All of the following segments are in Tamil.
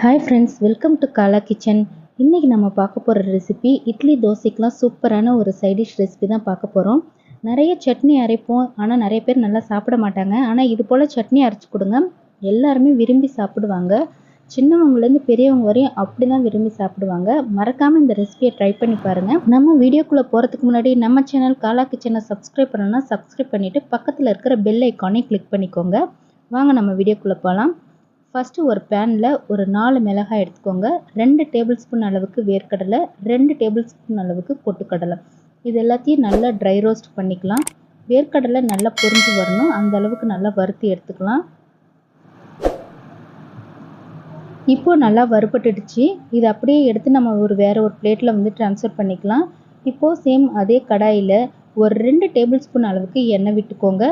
Hi friends welcome to Kala kitchen இன்றைக்கி நம்ம பார்க்க போகிற ரெசிபி இட்லி தோசைக்கெலாம் சூப்பரான ஒரு சைடிஷ் ரெசிபி தான் பார்க்க போகிறோம் நிறைய சட்னி அரைப்போம் ஆனால் நிறைய பேர் நல்லா சாப்பிட மாட்டாங்க. ஆனால் இது போல் சட்னி அரைச்சி கொடுங்க. எல்லாருமே விரும்பி சாப்பிடுவாங்க. சின்னவங்கலேருந்து பெரியவங்க வரையும் அப்படி தான் விரும்பி சாப்பிடுவாங்க. மறக்காமல் இந்த ரெசிபியை ட்ரை பண்ணி பாருங்கள் நம்ம வீடியோக்குள்ளே போகிறதுக்கு முன்னாடி நம்ம சேனல் காலா கிச்சனை சப்ஸ்கிரைப் பண்ணணும்னா சப்ஸ்கிரைப் பண்ணிவிட்டு பக்கத்தில் இருக்கிற பெல் ஐக்கானே கிளிக் பண்ணிக்கோங்க. வாங்க நம்ம வீடியோக்குள்ளே போகலாம் ஃபஸ்ட்டு ஒரு பேனில் ஒரு நாலு மிளகாய் எடுத்துக்கோங்க. ரெண்டு டேபிள் ஸ்பூன் அளவுக்கு வேர்க்கடலை ரெண்டு டேபிள் ஸ்பூன் அளவுக்கு பொட்டுக்கடலை. இது எல்லாத்தையும் நல்லா ட்ரை ரோஸ்ட் பண்ணிக்கலாம். வேர்க்கடலை நல்லா பொரிஞ்சு வரணும். அந்த அளவுக்கு நல்லா வறுத்து எடுத்துக்கலாம். இப்போது நல்லா வறுபட்டுடுச்சு. இது அப்படியே எடுத்து நம்ம ஒரு வேறு ஒரு பிளேட்டில் வந்து ட்ரான்ஸ்ஃபர் பண்ணிக்கலாம். இப்போது சேம் அதே கடாயில் ஒரு ரெண்டு டேபிள் ஸ்பூன் அளவுக்கு எண்ணெய் விட்டுக்கோங்க.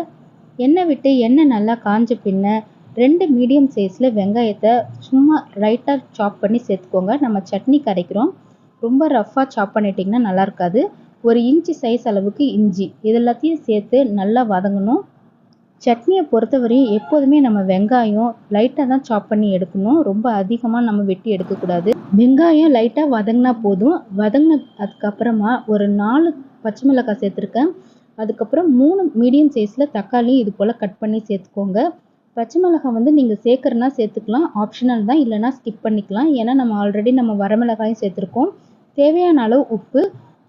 எண்ணெய் விட்டு எண்ணெய் நல்லா காஞ்ச பின்ன ரெண்டு மீடியம் சைஸில் வெங்காயத்தை சும்மா ரைட்டாக சாப் பண்ணி சேர்த்துக்கோங்க. நம்ம சட்னி கரைக்கிறோம். ரொம்ப ரஃப்பாக சாப் பண்ணிட்டிங்கன்னா நல்லா இருக்காது ஒரு இன்ச்சு சைஸ் அளவுக்கு இஞ்சி. இது எல்லாத்தையும் சேர்த்து நல்லா வதங்கணும். சட்னியை பொறுத்தவரையும் எப்போதுமே நம்ம வெங்காயம் லைட்டாக தான் சாப் பண்ணி எடுக்கணும். ரொம்ப அதிகமாக நம்ம வெட்டி எடுக்கக்கூடாது. வெங்காயம் லைட்டாக வதங்கினா போதும். வதங்கின அதுக்கப்புறமா ஒரு நாலு பச்சை மிளகாய் சேர்த்துருக்கேன். அதுக்கப்புறம் மூணு மீடியம் சைஸில் தக்காளியும் இது போல் கட் பண்ணி சேர்த்துக்கோங்க. பச்சை மிளகாய் வந்து நீங்கள் சேர்க்குறனா சேர்த்துக்கலாம். ஆப்ஷனல் தான். இல்லைனா ஸ்கிப் பண்ணிக்கலாம். ஏன்னா நம்ம ஆல்ரெடி நம்ம வரமிளகாயும் சேர்த்துருக்கோம். தேவையான அளவு உப்பு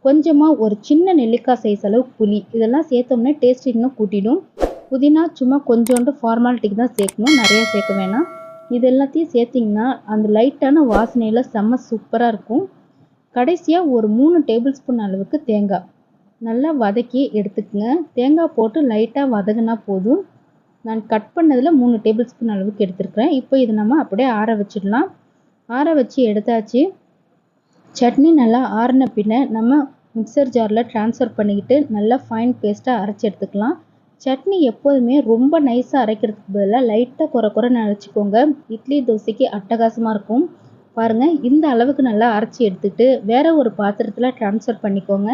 கொஞ்சமாக ஒரு சின்ன நெல்லிக்காய் சைஸ் அளவு புளி. இதெல்லாம் சேர்த்தோம்னா டேஸ்ட் இன்னும் கூட்டிடும். புதினா சும்மா கொஞ்சோண்டு ஃபார்மாலிட்டிக்கு தான் சேர்க்கணும். நிறையா சேர்க்க வேணாம். இது எல்லாத்தையும் சேர்த்திங்கன்னா அந்த லைட்டான வாசனையில் செம்ம சூப்பராக இருக்கும். கடைசியாக ஒரு மூணு டேபிள் ஸ்பூன் அளவுக்கு தேங்காய். நல்லா வதக்கி எடுத்துக்கங்க. தேங்காய் போட்டு லைட்டாக வதங்கினா போதும். நான் கட் பண்ணதில் மூணு டேபிள் ஸ்பூன் அளவுக்கு எடுத்துருக்கிறேன். இப்போ இது நம்ம அப்படியே ஆற வச்சிடலாம். ஆற வச்சு எடுத்தாச்சு. சட்னி நல்லா ஆறின பின்ன நம்ம மிக்சர் ஜாரில் ட்ரான்ஸ்ஃபர் பண்ணிக்கிட்டு நல்லா ஃபைன் பேஸ்ட்டாக அரைச்சி எடுத்துக்கலாம். சட்னி எப்போதுமே ரொம்ப நைஸாக அரைக்கிறதுக்கு பதிலாக லைட்டாக குறை குறைன்னு அரைச்சிக்கோங்க. இட்லி தோசைக்கு அட்டகாசமாக இருக்கும். பாருங்கள் இந்த அளவுக்கு நல்லா அரைச்சி எடுத்துக்கிட்டு வேறு ஒரு பாத்திரத்தில் ட்ரான்ஸ்ஃபர் பண்ணிக்கோங்க.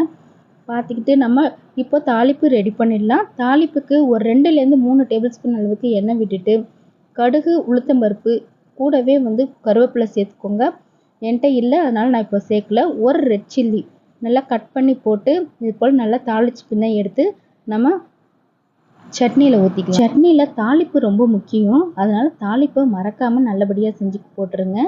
பார்த்துக்கிட்டு நம்ம இப்போ தாளிப்பு ரெடி பண்ணிடலாம். தாளிப்புக்கு ஒரு ரெண்டுலேருந்து மூணு டேபிள் ஸ்பூன் அளவுக்கு எண்ணெய் விட்டுட்டு கடுகு உளுத்தம்பருப்பு கூடவே வந்து கருவேப்பிலை சேர்த்துக்கோங்க. என்கிட்ட இல்லை அதனால் நான் இப்போ சேர்க்கல. ஒரு ரெட் சில்லி நல்லா கட் பண்ணி போட்டு இது போல் நல்லா தாளிச்சு பின்ன எடுத்து நம்ம சட்னியில் ஊற்றிக்கலாம் சட்னியில் தாளிப்பு ரொம்ப முக்கியம். அதனால் தாளிப்பை மறக்காமல் நல்லபடியாக செஞ்சு போட்டுருங்க.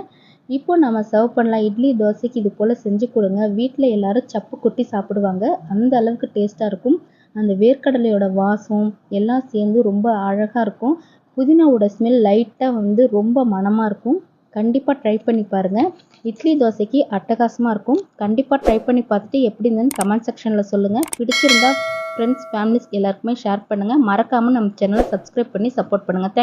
இப்போ நம்ம சர்வ் பண்ணலாம் இட்லி தோசைக்கு இது போல் செஞ்சு கொடுங்க. வீட்டில் எல்லோரும் சப்பு கொட்டி சாப்பிடுவாங்க. அந்த அளவுக்கு டேஸ்ட்டாக இருக்கும். அந்த வேர்க்கடலையோட வாசம் எல்லாம் சேர்ந்து ரொம்ப அழகாக இருக்கும். புதினாவோட ஸ்மெல் லைட்டாக வந்து ரொம்ப மணமாக இருக்கும். கண்டிப்பாக ட்ரை பண்ணி பாருங்கள் இட்லி தோசைக்கு அட்டகாசமாக இருக்கும். கண்டிப்பாக ட்ரை பண்ணி பார்த்துட்டு எப்படி இருந்ததுன்னு கமெண்ட் செக்ஷனில் சொல்லுங்கள் பிடிச்சிருந்தா ஃப்ரெண்ட்ஸ் ஃபேமிலிஸ் எல்லாருக்குமே ஷேர் பண்ணுங்கள் மறக்காமல் நம்ம சேனலை சப்ஸ்கிரைப் பண்ணி சப்போர்ட் பண்ணுங்கள் தேங்க்